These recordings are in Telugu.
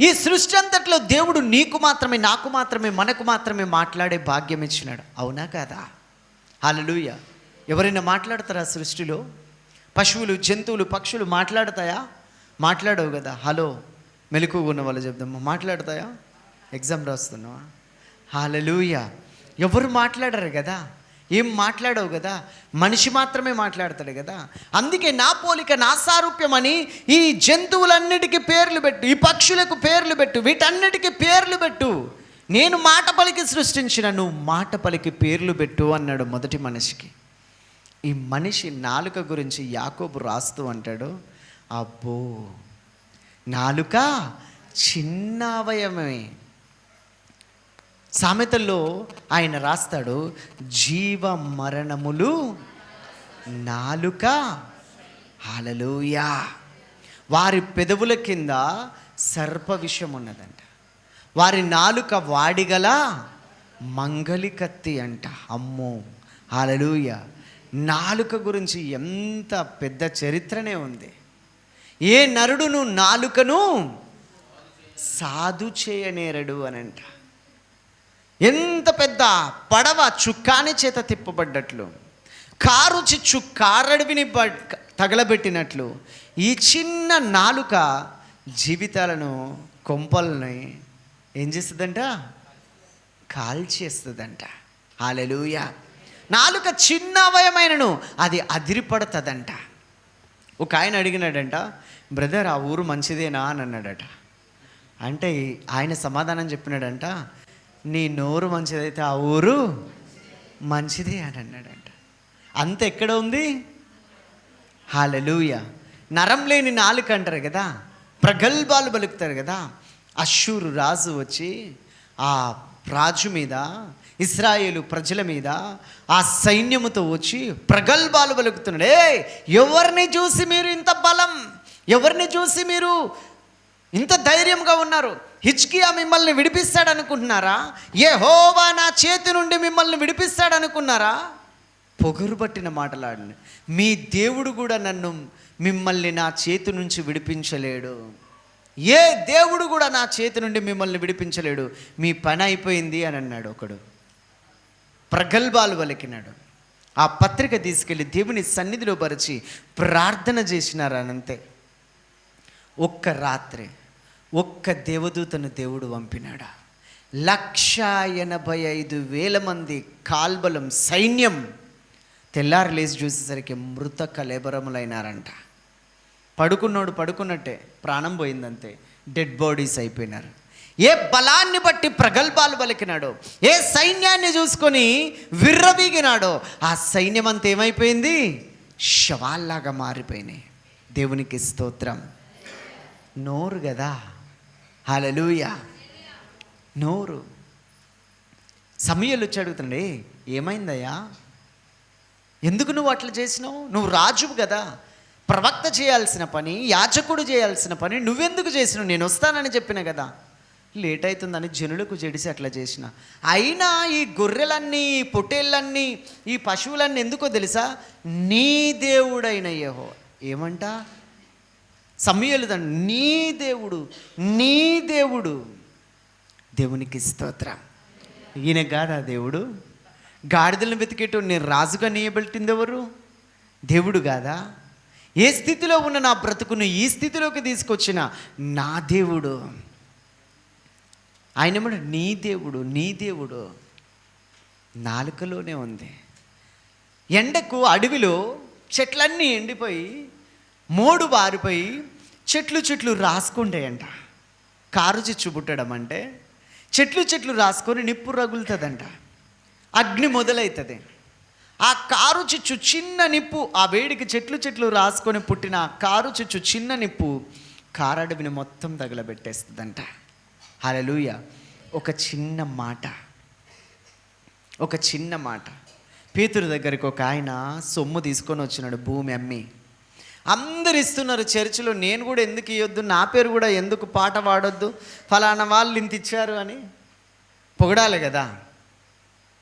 ఈ సృష్టి అంతట్లో దేవుడు నీకు మాత్రమే నాకు మాత్రమే మనకు మాత్రమే మాట్లాడే భాగ్యం ఇచ్చినాడు. అవునా కదా? హలలుయ ఎవరైనా మాట్లాడతారా సృష్టిలో? పశువులు జంతువులు పక్షులు మాట్లాడతాయా? మాట్లాడవు కదా. హలో మెలకుగా ఉన్న వాళ్ళు చెప్దామా? మాట్లాడతాయా? ఎగ్జామ్ రాస్తున్నావా? హల్లెలూయా. ఎవరు మాట్లాడరు కదా? ఏం మాట్లాడవు కదా? మనిషి మాత్రమే మాట్లాడతాడు కదా? అందుకే నా పోలిక నా సారూప్యం అని ఈ జంతువులన్నిటికీ పేర్లు పెట్టు ఈ పక్షులకు పేర్లు పెట్టు వీటన్నిటికీ పేర్లు పెట్టు. నేను మాట పలికి సృష్టించిన నువ్వు మాట పలికి పేర్లు పెట్టు అన్నాడు మొదటి మనిషికి. ఈ మనిషి నాలుక గురించి యాకోబు రాస్తూ అంటాడు అబ్బో నాలుక చిన్న అవయవమే. సామెతల్లో ఆయన రాస్తాడు జీవ మరణములు నాలుక. హలలుయా. వారి పెదవుల కింద సర్ప విషయం ఉన్నదంట వారి నాలుక వాడిగల మంగలి కత్తి అంట. అమ్మో. హలలుయ. నాలుక గురించి ఎంత పెద్ద చరిత్రనే ఉంది. ఏ నరుడును నాలుకను సాధు చేయనేరడు అనంట. ఎంత పెద్ద పడవ చుక్కాని చేత తిప్పబడ్డట్లు కారు చిచ్చు కారడివిని బ- తగలబెట్టినట్లు ఈ చిన్న నాలుక జీవితాలను కొంపల్ని ఏం చేస్తుందంట? కాల్చేస్తుందంట. హాలెలూయ నాలుక చిన్న అవయమైనను అది అదిరిపడుతుందంట. ఒక ఆయన అడిగినాడంట బ్రదర్ ఆ ఊరు మంచిదేనా? అని అన్నాడట. అంటే ఆయన సమాధానం చెప్పినాడంట నీ నోరు మంచిదైతే ఆ ఊరు మంచిది అని అన్నాడంట. అంత ఎక్కడ ఉంది? హాలెలూయ. నరం లేని నాలుక అంటారు కదా ప్రగల్భాలు పలుకుతారు కదా అశ్షూరు రాజు వచ్చి ఆ రాజు మీద ఇస్రాయేలు ప్రజల మీద ఆ సైన్యముతో వచ్చి ప్రగల్భాలు పలుకుతున్నాడు ఏ ఎవరిని చూసి మీరు ఇంత బలం? ఎవరిని చూసి మీరు ఇంత ధైర్యంగా ఉన్నారు. హిచ్కియా మిమ్మల్ని విడిపిస్తాడు అనుకుంటున్నారా ఏ హోవా నా చేతి నుండి మిమ్మల్ని విడిపిస్తాడు అనుకున్నారా పొగరు పట్టిన మాటలాడండి. మీ దేవుడు కూడా నన్ను మిమ్మల్ని నా చేతి నుంచి విడిపించలేడు. ఏ దేవుడు కూడా నా చేతి నుండి మిమ్మల్ని విడిపించలేడు. మీ పని అయిపోయింది అని అన్నాడు ఒకడు. ప్రగల్భాలు వలికినాడు ఆ పత్రిక తీసుకెళ్ళి దేవుని సన్నిధిలో పరిచి ప్రార్థన చేసినారు అనంతే ఒక్క రాత్రి ఒక్క దేవదూతను దేవుడు పంపినాడా? లక్ష ఎనభై ఐదు వేల మంది కాల్బలం సైన్యం తెల్లారు లేచి చూసేసరికి మృత కలేబరములైనారంట పడుకున్నోడు పడుకున్నట్టే ప్రాణం పోయిందంతే. డెడ్ బాడీస్ అయిపోయినారు. ఏ బలాన్ని బట్టి ప్రగల్భాలు పలికినాడో ఏ సైన్యాన్ని చూసుకొని విర్రవీగినాడో ఆ సైన్యం అంతా ఏమైపోయింది? శవాల్లాగా మారిపోయినాయి. దేవునికి స్తోత్రం. నోరు కదా హలలుయ నోరు. సమయాలు వచ్చి అడుగుతుండే ఏమైందయ్యా? ఎందుకు నువ్వు అట్లా చేసినావు? నువ్వు రాజువు కదా ప్రవక్త చేయాల్సిన పని యాచకుడు చేయాల్సిన పని నువ్వెందుకు చేసినావు? నేను వస్తానని చెప్పిన కదా లేట్ అవుతుందని జనులకు జడిసి అట్లా చేసిన. అయినా ఈ గొర్రెలన్నీ ఈ పొట్టేళ్ళన్నీ ఈ పశువులన్నీ ఎందుకో తెలుసా? నీ దేవుడైన యహో ఏమంటా? సమయలు నీ దేవుడు నీ దేవుడు. దేవునికి స్తోత్రం. ఈయన కాదా దేవుడు? గాడిదలను వెతికేటో నేను రాజుగా నియబెట్టింది ఎవరు? దేవుడు కాదా? ఏ స్థితిలో ఉన్న నా బ్రతుకును ఈ స్థితిలోకి తీసుకొచ్చిన నా దేవుడు? ఆయన ఏమన్నా నీ దేవుడు నీ దేవుడు నాలుకలోనే ఉంది. ఎండకు అడవిలో చెట్లన్నీ ఎండిపోయి మోడు వారిపోయి చెట్లు చెట్లు రాసుకుంటాయంట. కారు చిచ్చు పుట్టడం అంటే చెట్లు చెట్లు రాసుకొని నిప్పు రగులుతుందంట. అగ్ని మొదలవుతుంది ఆ కారు చిచ్చు చిన్న నిప్పు ఆ వేడికి చెట్లు చెట్లు రాసుకొని పుట్టిన కారు చిచ్చు చిన్న నిప్పు కారడవిని మొత్తం తగలబెట్టేస్తుందంట. హలలుయ ఒక చిన్న మాట. ఒక చిన్న మాట. పేతురు దగ్గరికి ఒక ఆయన సొమ్ము తీసుకొని వచ్చినాడు భూమి అమ్మి అందరు ఇస్తున్నారు చర్చిలో నేను కూడా ఎందుకు ఇవ్వద్దు నా పేరు కూడా ఎందుకు పాట పాడొద్దు ఫలానా వాళ్ళు ఇంత ఇచ్చారు అని. పొగడాలి కదా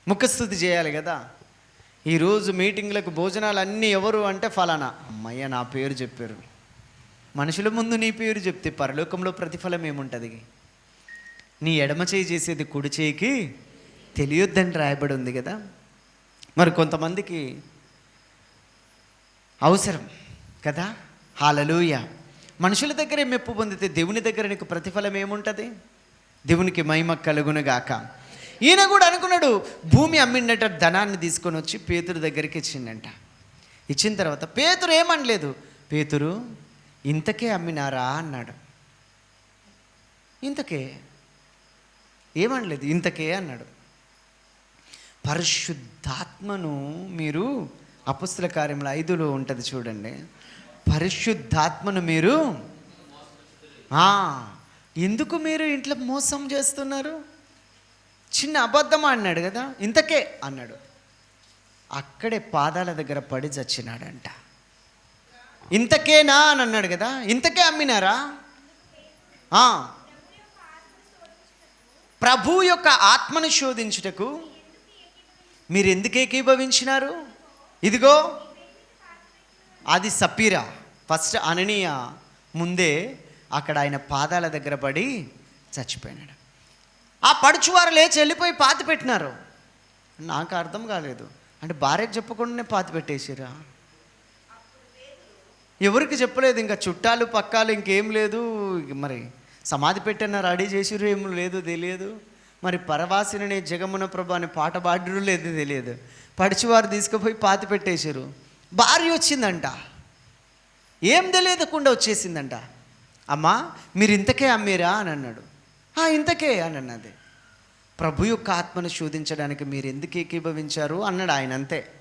ముఖస్థుతి చేయాలి కదా. ఈరోజు మీటింగ్లకు భోజనాలు అన్నీ ఎవరు అంటే ఫలానా. అమ్మయ్య నా పేరు చెప్పారు. మనుషుల ముందు నీ పేరు చెప్తే పరలోకంలో ప్రతిఫలం ఏముంటుంది? నీ ఎడమ చేయి చేసేది కుడి చేయికి తెలియొద్దని రాయబడి ఉంది కదా. మరి కొంతమందికి అవసరం కదా. హాలలుయ. మనుషుల దగ్గరే మెప్పు పొందితే దేవుని దగ్గర నీకు ప్రతిఫలం ఏముంటుంది? దేవునికి మహిమ కలుగునుగాక ఈయన కూడా అనుకున్నాడు భూమి అమ్మిండట ధనాన్ని తీసుకొని వచ్చి పేతురు దగ్గరికి ఇచ్చిండంట. ఇచ్చిన తర్వాత పేతురు ఏమనలేదు పేతురు ఇంతకే అమ్మినారా? అన్నాడు. ఇంతకే. ఏమనలేదు ఇంతకే? అన్నాడు. పరిశుద్ధాత్మను మీరు అపుస్తుల కార్యంలో ఐదులో ఉంటుంది చూడండి. పరిశుద్ధాత్మను మీరు ఎందుకు మీరు ఇంట్లో మోసం చేస్తున్నారు? చిన్న అబద్ధం అన్నాడు కదా ఇంతకే అన్నాడు. అక్కడే పాదాల దగ్గర పడి చచ్చినాడంట. ఇంతకేనా అని అన్నాడు కదా ఇంతకే అమ్మినారా? ప్రభు యొక్క ఆత్మను శోధించుటకు మీరు ఎందుకు ఏకీభవించినారు? ఇదిగో అది సపీరా. ఫస్ట్ అననీయ ముందే అక్కడ ఆయన పాదాల దగ్గర పడి చచ్చిపోయినాడు. ఆ పడుచువారు లేచి వెళ్ళిపోయి పాతి పెట్టినారు. నాకు అర్థం కాలేదు. అంటే భార్యకు చెప్పకుండానే పాతి పెట్టేసిరా? ఎవరికి చెప్పలేదు ఇంకా చుట్టాలు పక్కాలు ఇంకేం లేదు. మరి సమాధి పెట్టిన రెడీ చేసిరు ఏం లేదు తెలియదు. మరి పరవాసిని జగమున ప్రభు అనే పాట పాడరు లేదు తెలియదు. పడిచివారు తీసుకుపోయి పాతి పెట్టేశారు భార్య వచ్చిందంట. ఏం తెలియకుండా వచ్చేసిందంట. అమ్మా మీరు ఇంతకే అమ్మీరా అని అన్నాడు. ఇంతకే అని అన్నది. ప్రభు యొక్క ఆత్మను శోధించడానికి మీరు ఎందుకు ఏకీభవించారు? అన్నాడు ఆయన అంతే.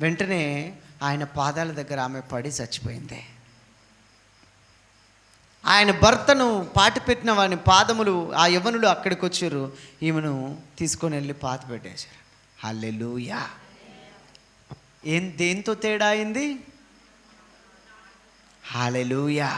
వెంటనే ఆయన పాదాల దగ్గర ఆమె పడి చచ్చిపోయింది. ఆయన భర్తను పాటి పెట్టిన వాని పాదములు ఆ యవనులు అక్కడికి వచ్చారు. ఈమెను తీసుకొని వెళ్ళి పాత పెట్టేశారు. హల్లెలూయా. ఏం దేంతో తేడా అయింది? హాలెలూయా